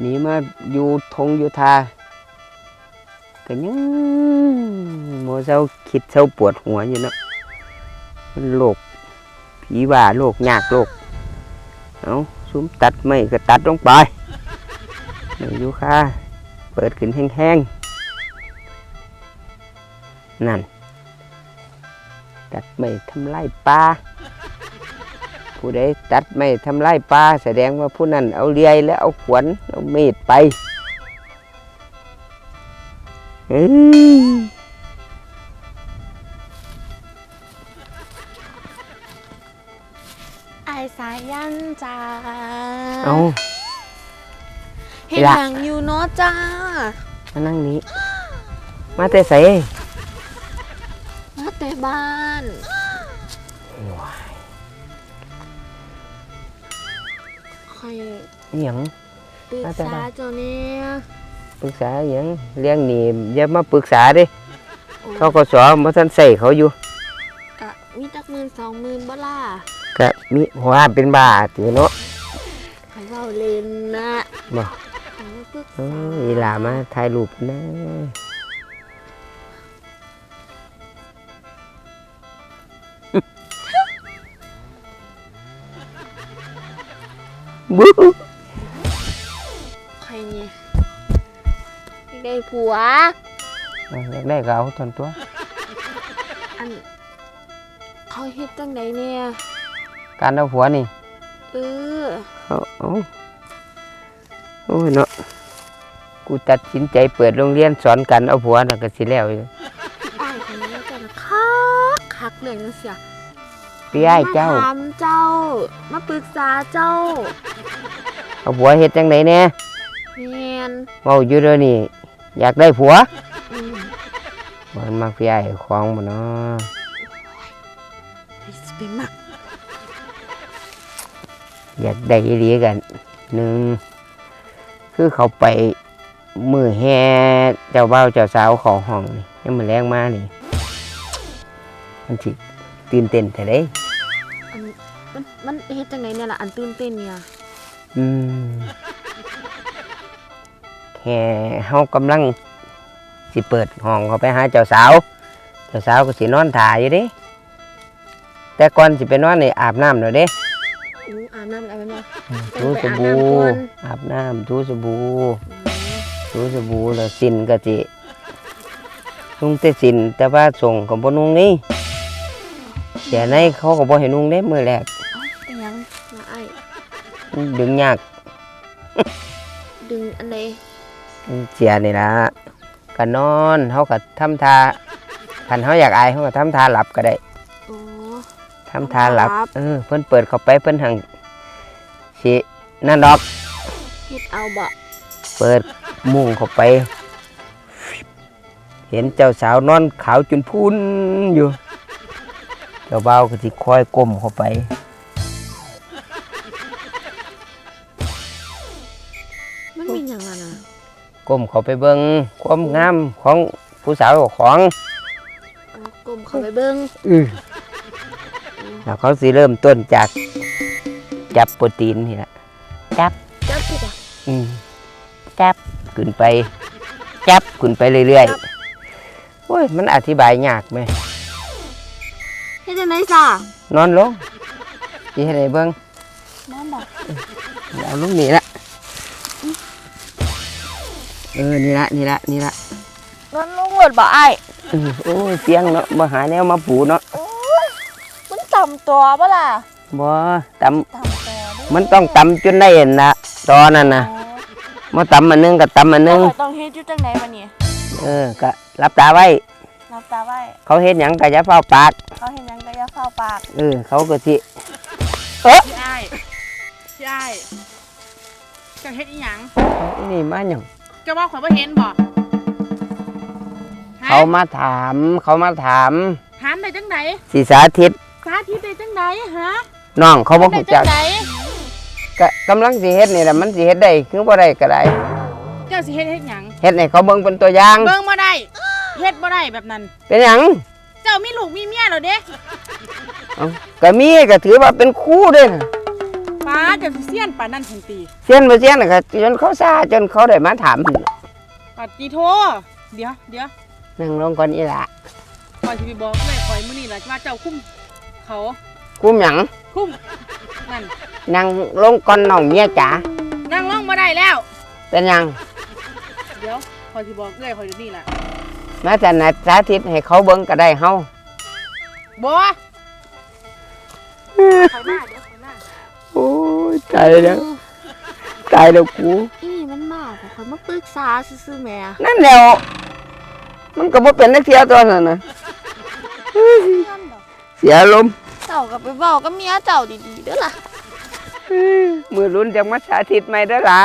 หนีมาอยู่ทงอยู่ทาก็ยังโมเศร้าคิดเศร้าปวดหัวอยู่เนาะมันโรคผีบ้าโรคยากโรคเอาซุ้มตัดไม่ก็ตัดลงไปไม่อยู่ค่ะ เปิดขึ้นแห้งๆ นั่น ตัดไม่ทำลายปลา ผู้ใดตัดไม่ทำลายปลาแสดงว่าผู้นั้นเอาเลียแล้วเอาขวานเอามีดไปเอ้ยไอายสายยันจ้าเอา เห็นละ หนังอยู่เนาะจ้า มานั่งนี้ มาแต่ใส่มาแต่บ้าน ครอหย่างปรึกมาแต่ษาบ้านเจ้าเนี่ยปรึกษาอหย่างเลี้ยงหนีอย่ามาปรึกษาเดิเขาก็สอนมาท่านใส่เขาอยู่กะมีตักหมื่นสองหมื่นบ่ล่ะก็มีหัวเป็นบาตีเนาะใครเว้าเล่นนะบ่ใครมาปรึกเอ้ษายอีหลามาถ่ายรูปนะ บู๊ใครเนี่ยอยากได้ผัว อยากได้ก็เอาทนตัว อัน เขาเฮ็ดจังไดเนี่ยการเอาผัวนี่เออเอาเอาโอ้ยเนาะกูตัดสินใจเปิดโรงเรียนสอนกันเอาผัวน่ะก็สิแล้วอยู่อ้ายคนนี้จะนะคักคักเลยนะเสีย พี่อ้ายเจ้ามาถามเจ้า มาปรึกษาเจ้าเอาผัวเฮ็ดจังไดแน่เมียนเว้าอยู่เด้อนี่ อยากได้ผัวอืมมันมักพี่อ้ายของบ่เนาะไปสิไปมักอยากได้อีหลีกันหนึ่งคือเขาไปมือแห่เจ้าบ่าวเจ้าสาวเขอห้องนี่ยังมือแรงมานี่มันสิ ตื่นเต้นแต่เด้อันมันมันเฮ็ดจังไดเนี่ยล่ะอันตื่นเต้นเนี่ยอืมแค่เฮากำลังสิเปิดห้องเขาไปหาเจ้าสาว เจ้าสาวก็สินอนถ่ายอยู่เด้แต่ก่อนสิไปนอนนี่อาบน้ำหน่อยเด้อู้อาบน้ำอะไรมาถูสบู่อาบน้ำถูสบู่รู้สบู่แล้วสินก็จินุ่งแต่สินแต่ว่าส่งของบ่นุ่งนี่ เดี๋ยวในเขาก็บ่ให้นุ่งได้มื้อแรกเอ้าเป็นหยังมาไอ้ายมันดึงยากดึงอันใดมันเสียนี่ล่ะก็นอนเฮาก็ทำท่าคันเฮาอยากอายเฮาก็ทำท่าหลับก็ได้อ๋อทำท่าหลับหลับ เออเพิ่นเปิดเข้าไปเพิ่นหังสินั่นดอก เฮ็ดเอาบ่เปิดมุ้งเข้าไป เห็นเจ้าสาวนอนขาวจนพุนอยู่ เจ้าบ่าวก็สิคอยก้มเข้าไป มันเป็นหยังล่ะนะก้มเข้าไปเบิ่งความงามของผู้สาวเจ้าของ เอากลมเข้าไปเบิ่งอือแล้วเขาสิเริ่มต้นจาก จับโปรตีนนี่แหละจับ จับสิบ่อืมจับขึ้นไป จับขึ้นไปเรื่อยๆโอ้ย มันอธิบายยากไหม เฮ็ดจังไดซะนอนลงสิให้ได้เบิ่งน้องบ่เอาลูกนี่ละเออนี่ละนี่ละนี่ละนอนลงเวิดบ่ไอ้ายเออโอ้ยเสียงเนาะมาหาแนวมาปูเนาะมันต่ำตัวบ่ล่ะบ่ตต่ำตัวเด้ำมันต้องตำจนได้เห็นนะตอนนั้นนะมาตำอันหนึงกับตำอันหนึงข้อยต้องเฮ็ดอยู่จังไดบัดนี้ เออ ก็รับตาไว้ รับตาไว้ เขาเห็นหยังก็อย่าเฝ้าปาก เขาเห็นหยังก็อย่าเฝ้าปากเออ เขาก็สิพี่ไอ้ายพี่ไอ้ายเจะเฮ็ดอีหยังอันนี่มาหยังเจะว่าข่อยบ่เห็นบ่ฮะเขามาถาม เขามาถามถามได้จังไดสิสาธิตสาธิตได้จังไดฮะน้องเขาบ่ได้รู้จัจักงไดก็กำลังสิเฮ็ดนี่แหละมันสิเฮ็ดได้คือบ่ได้ก็ได้เจ้าสิเฮ็ดเฮ็ดหยังเฮ็ดให้เขาเบิ่งเป็นตัวอย่าง เบิ่งบ่ได้ เฮ็ดบ่ได้แบบนั้น เป็นหยังเจ้ามีลูกมีเมียแล้วเด้เอ้าก็มีก็ถือว่าเป็นครู่เด้นะป้าป้าจะสิเสี้ยนปานนั่นทันตีเสียนบ่เสียนน่ะก็จนเขาซาจนเขาได้มาถามปัดจีโทเดี๋ยวเดี๋ยวนั่งลงก่อนอีหละคอยสิไปบอกเลยคอยมื้อนี้ล่ะว่าเจ้าคุ้มเขากุ้มหยังคุ้มนั่นนั่งลงก่อนน้องเมียจ๋านั่งลงมาได้แล้ว เป็นหยัง เดี๋ยวคอยสิบอกเลยคอยเดี๋ยวนี้ล่ะ มาแต่นัดสาธิตให้เขาเบิ่งก็ได้เฮาบ่คอยมาเดี๋ยวคอยมาโอ้ยตายแล้วตายแล้วกูอีนี่มันมากกว่าคนมาปรึกษาซื่อๆแหม่นั่นแหล้วมันก็บ่เป็นนักเที่ยวตัวนั้นน่ะเสียลมณ์เจ้ากับไปบอกกับเมียเจ้าดีๆเด้อล่ะมือรุ่นจังมาสาธิตใหม่เด้อละ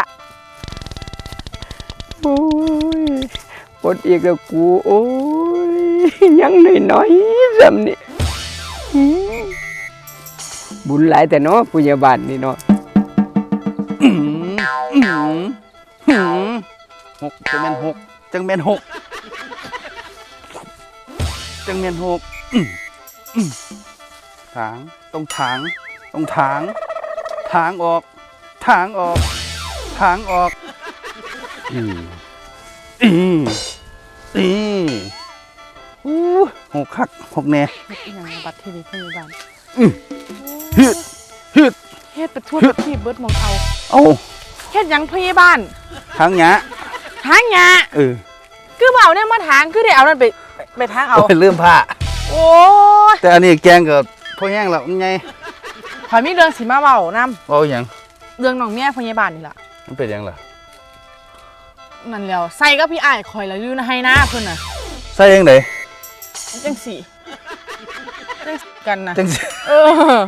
โอ้ย ปดอีกแล้วกู โอ้ยยังน้อยๆซ้ำนี่บุญหลายแต่เนาะผู้ใหญ่บ้านนี่เนาะหกจังแม่นหกจังแม่นหกจังแม่นหกถางต้องถางต้องถางถางออกถางออกถางออกอืม อืมอืมอู้หกคักหกแน่เฮ็ดอีหยังบัดเทวีพยาบาลฮึดฮึดเฮ็ดไปทั่วประเทศเบิดหมองเอาเอาเฮ็ดหยังพยาบาลทางหยะทางหยาเออคือบ่เอาเนี่ยมาทางคือได้เอานั่นไปไปไปทางเอาโอ้ยลืมผ้าโอ้ยแต่อันนี้แกงกับพ่อแห้งแล้วมันไงขอยมีเรื่องสิมาเว้านํเอาอย่างเรื่องน้องเมียพยาบาลนี่ล่ะมันเป็นหยังล่ะ นั่นแล้วใส่กับพี่อ้ายคอยแล้วอยู่นะให้หน้าเพิ่นน่ะใส่ยังไงจังสี่จังกันนะจังสิเออ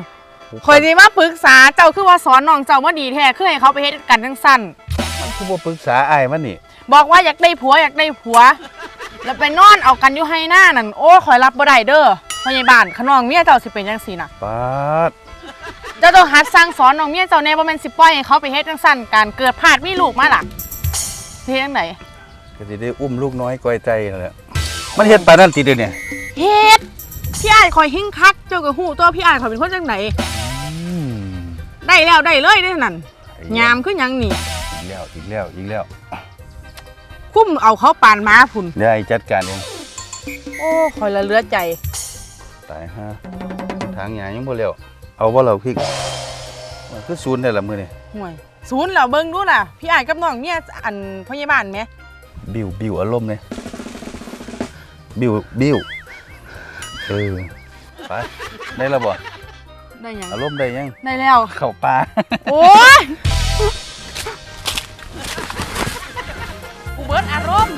คอยสิมาปรึกษาเจ้าคือว่าสอนน้องเจ้าว่าดีแท้คือให้เขาไปเฮ็ดกันจังสั้นมันคือบ่ปรึกษาอ้ายมันนี่บอกว่าอยากได้ผัวอยากได้ผัว แล้วไปนอนเอากันอยู่ให้หน้านั่นโอ้คอยรับบ่ได้เด้อพยาบาลขน้องเมียเจ้าสิเป็นจังซี่น่ะปาดเจ้าต้องหัดสั่งสอนน้องเมียเจ้าแน่บ่แม่นสิปล่อยให้เขาไปเฮ็ดจังสั้นการเกิดพลาดมีลูกมาล่ะ เฮ็ดจังไดก็สิได้อุ้มลูกน้อยก้อยใจนั่นแหละมันเฮ็ดปานนั้นติเด้อเนี่ยเฮ็ดพี่อ้ายคอยหิ้งคัก เจ้าก็ฮู้ตัวพี่อ้ายคอยเป็นคนจังไดอืมได้แล้วได้เลยได้นั่นยามคือหยังนี่อีกแล้วอีกแล้วอีกแล้วคุ้มเอาเขาปานม้าพุ่นเดี๋ยวไอ้จัดการเองโอ้คอยละเหลือใจตายฮะทางหยายังบ่แล้วเอาบ่เราพริก มันคือศูนย์ได้ละมื้อนี่ห่วยศูนย์เหรอเบิ่งดูล่ะ พี่อ้ายกับน้องเมียอันพยาบาลไหมบิวบิวอารมณ์เลยบิวบิวเออไปได้แล้วบ่ได้หยัง อารมณ์ได้ยังได้แล้ว เข้าป่าโอ้ยกูเบิดอารมณ์